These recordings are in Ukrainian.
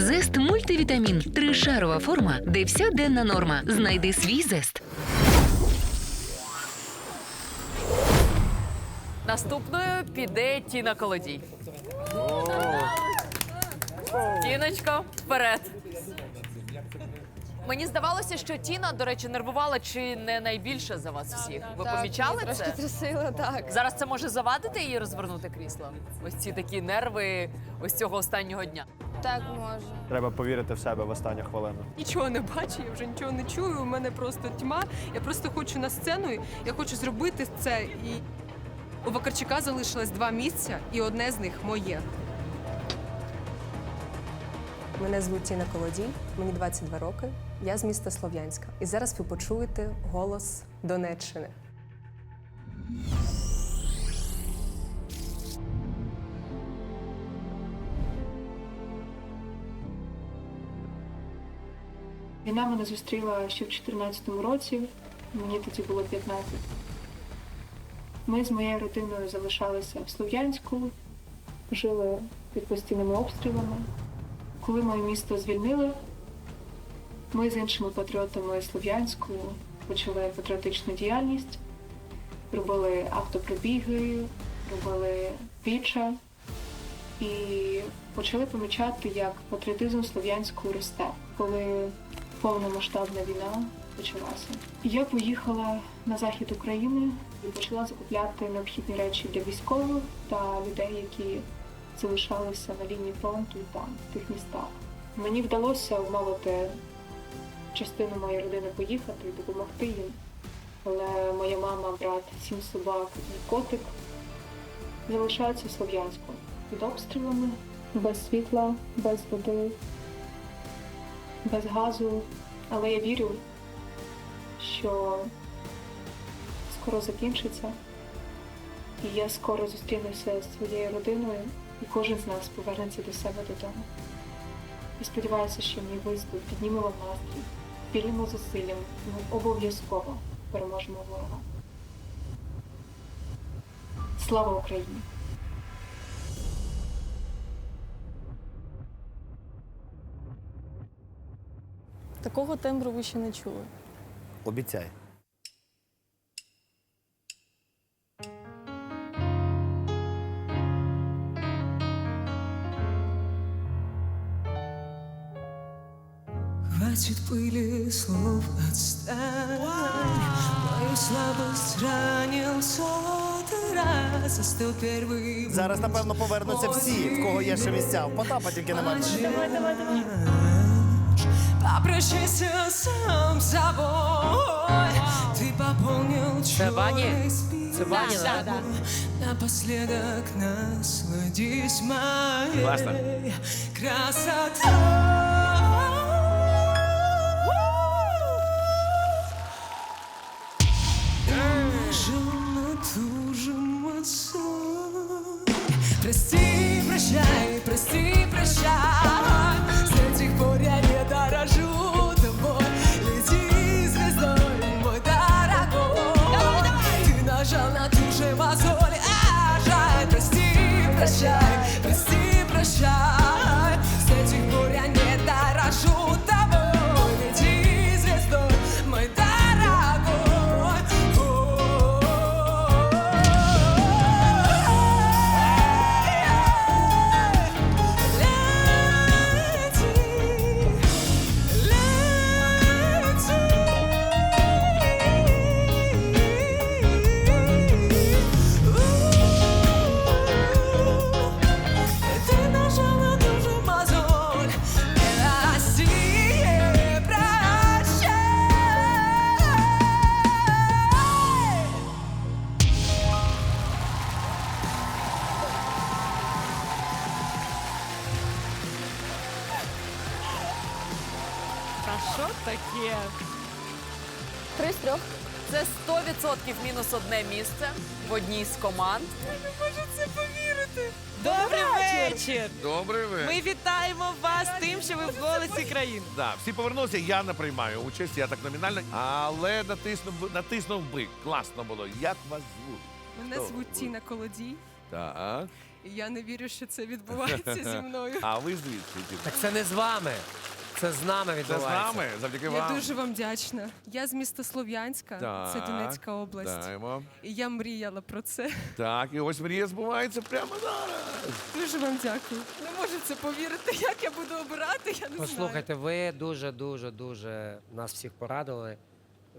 Зест мультивітамін. Тришарова форма, де вся денна норма. Знайди свій зест. Наступною піде Тіна Колодій. Тіночко, вперед. Мені здавалося, що Тіна, до речі, нервувала чи не найбільше за вас всіх. Ви помічали Трошки це? трясила, так. Зараз це може завадити її розвернути крісло? Ось ці такі нерви ось цього останнього дня. Так може. Треба повірити в себе в останню хвилину. Нічого не бачу, я вже нічого не чую. У мене просто тьма. Я просто хочу на сцену. Я хочу зробити це. І у Вакарчука залишилось два місця, і одне з них моє. Мене звуть Тіна Колодій, мені 22 роки. Я з міста Слов'янська. І зараз ви почуєте голос Донеччини. Війна мене зустріла ще в 2014 році, мені тоді було 15. Ми з моєю родиною залишалися в Слов'янську, жили під постійними обстрілами. Коли моє місто звільнили, ми з іншими патріотами Слов'янську почали патріотичну діяльність, робили автопробіги, робили віча і почали помічати, як патріотизм Слов'янську росте, коли повномасштабна війна почалася. Я поїхала на захід України і почала закупляти необхідні речі для військових та людей, які залишалися на лінії фронту там, в тих містах. Мені вдалося вмовити частину моєї родини поїхати і допомогти їм. Але моя мама, брат, сім собак і котик залишаються в Слов'янську під обстрілами, без світла, без води, без газу. Але я вірю, що скоро закінчиться, і я скоро зустрінуся з своєю родиною, і кожен з нас повернеться до себе додому. І сподіваюся, що мій виступ підніме вам настрій, спільним зусиллям ми обов'язково переможемо ворога. Слава Україні! Такого тембру ви ще не чули. Обіцяй. Хватит пыли слов отстань Мою слабость ранил сотый раз Застыл первый Зараз, напевно, повернуться всі, в кого є ще місця. У Потапа тільки немає. Попрощайся сам с собой. Ты пополнил черный список. Ваня, да? Напоследок насладись моей Классно. красотой. Прости, прощай, прости, що таке? Три з трьох. Це 100% мінус одне місце в одній з команд. Не можу це повірити. Добрий вечір! Добрий вечір. Ми вітаємо вас тим, що ви в голосі країн. Да, всі повернулися, я не приймаю участь, я так номінально, але натиснув, натиснув би. Класно було. Як вас звуть? Мене Хто звуть ви? Тіна Колодій. Так. І я не вірю, що це відбувається зі мною. А ви звідси? Тіна? Так це не з вами. Це з нами Це з відбувається. нами, завдяки Я вам. дуже вам вдячна. Я з міста Слов'янська, це Так, Донецька область. Даємо. І я мріяла про це. Так, і ось мрія збувається прямо зараз. Дуже вам дякую. Не можу в це повірити, як я буду обирати. Я не знаю. Послухайте, ви дуже, дуже, дуже нас всіх порадили.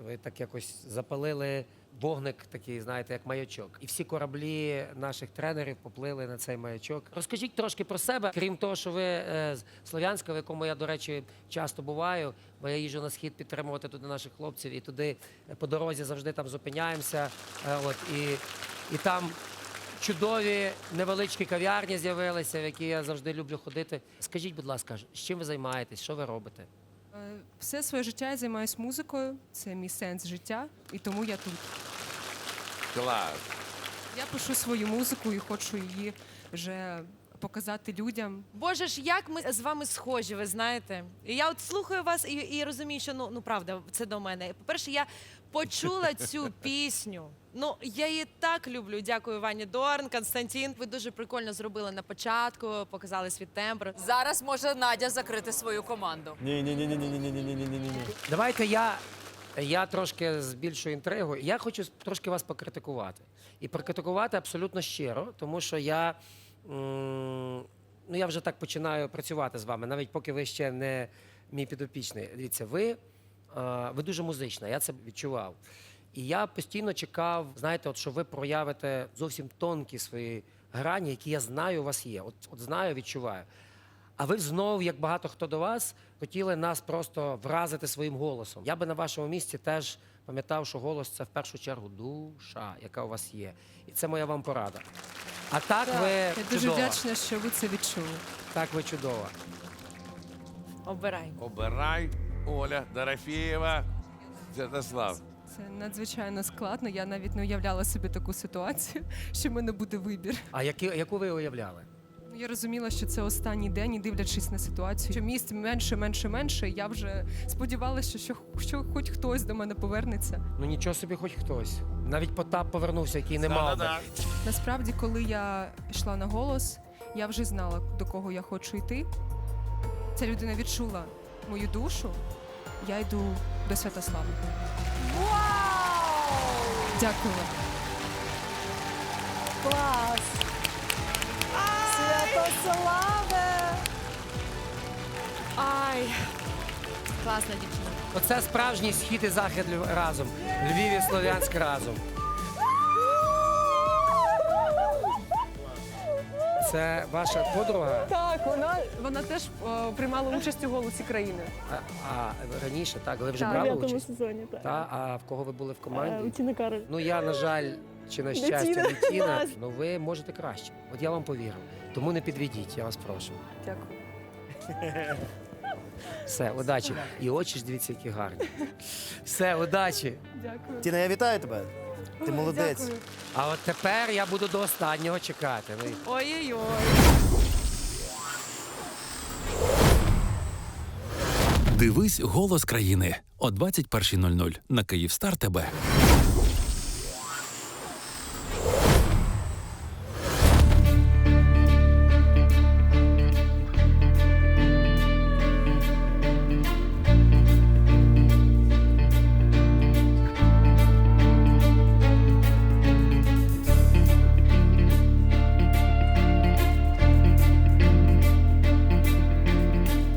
Ви так якось запалили вогник такий, знаєте, як маячок. І всі кораблі наших тренерів поплили на цей маячок. Розкажіть трошки про себе, крім того, що ви е, з Слов'янська, в якому я, до речі, часто буваю, бо я їжджу на схід підтримувати туди наших хлопців, і туди е, по дорозі завжди там зупиняємося. Е, от, і, і там чудові невеличкі кав'ярні з'явилися, в які я завжди люблю ходити. Скажіть, будь ласка, з чим ви займаєтесь? Що ви робите? Е, Все своє життя я займаюся музикою. Це мій сенс життя, і тому я тут. Клас. Я пишу свою музику і хочу її вже показати людям. Боже ж, як ми з вами схожі, ви знаєте. І я от слухаю вас і, і розумію, що ну, ну правда, це до мене. По-перше, я почула цю пісню. Ну, я її так люблю. Дякую Вані Дорн, Константин. Ви дуже прикольно зробили на початку, показали свій тембр. Зараз може Надя закрити свою команду. Ні, ні, ні, ні, ні, ні, ні, ні, ні, ні, ні. Давайте я, я трошки збільшу інтригу. Я хочу трошки вас покритикувати. І покритикувати абсолютно щиро, тому що я, м, ну, я вже так починаю працювати з вами, навіть поки ви ще не мій підопічний. Дивіться, ви, ви дуже музична, я це відчував. І я постійно чекав, знаєте, от що ви проявите зовсім тонкі свої грані, які я знаю у вас є. От, от знаю, відчуваю. А ви знов, як багато хто до вас, хотіли нас просто вразити своїм голосом. Я би на вашому місці теж пам'ятав, що голос це в першу чергу душа, яка у вас є. І це моя вам порада. А так ви Я дуже чудова. вдячна, що ви це відчули. Так ви чудова. Обирай. Обирай Оля Дорофєєва. Святослав. Це надзвичайно складно. Я навіть не уявляла собі таку ситуацію, що в мене буде вибір. А які, яку ви уявляли? Ну, Я розуміла, що це останній день, і дивлячись на ситуацію, що місць менше, менше, менше. Я вже сподівалася, що, що хоч хтось до мене повернеться. Ну нічого собі, хоч хтось. Навіть Потап повернувся, який не мав. би. Насправді, коли я йшла на голос, я вже знала, до кого я хочу йти. Ця людина відчула мою душу. Я йду до Святослава. Дякую вам. Клас! Святославе! Ай! Класна дівчина. Оце справжній схід і захід разом. Львів і Слов'янськ разом. Це ваша подруга? Так, вона, вона теж е, приймала участь у голосі країни. А, а раніше, так, ви вже В брали дев'ятому участь? сезоні, так. Та, а в кого ви були в Е, команді? У Тіни Кароль. Ну я, на жаль, чи на щастя, Тіна, не Тіна, ну ви можете краще. От я вам повірив. Тому не підведіть, я вас прошу. Дякую. Все, удачі. І очі ж дивіться, які гарні. Все, удачі. Дякую. Тіна, я вітаю тебе. Ти молодець. Дякую. А от тепер я буду до останнього чекати. Ви- Ой-ой-ой. Дивись голос країни о 21.00 на Київстар ТБ.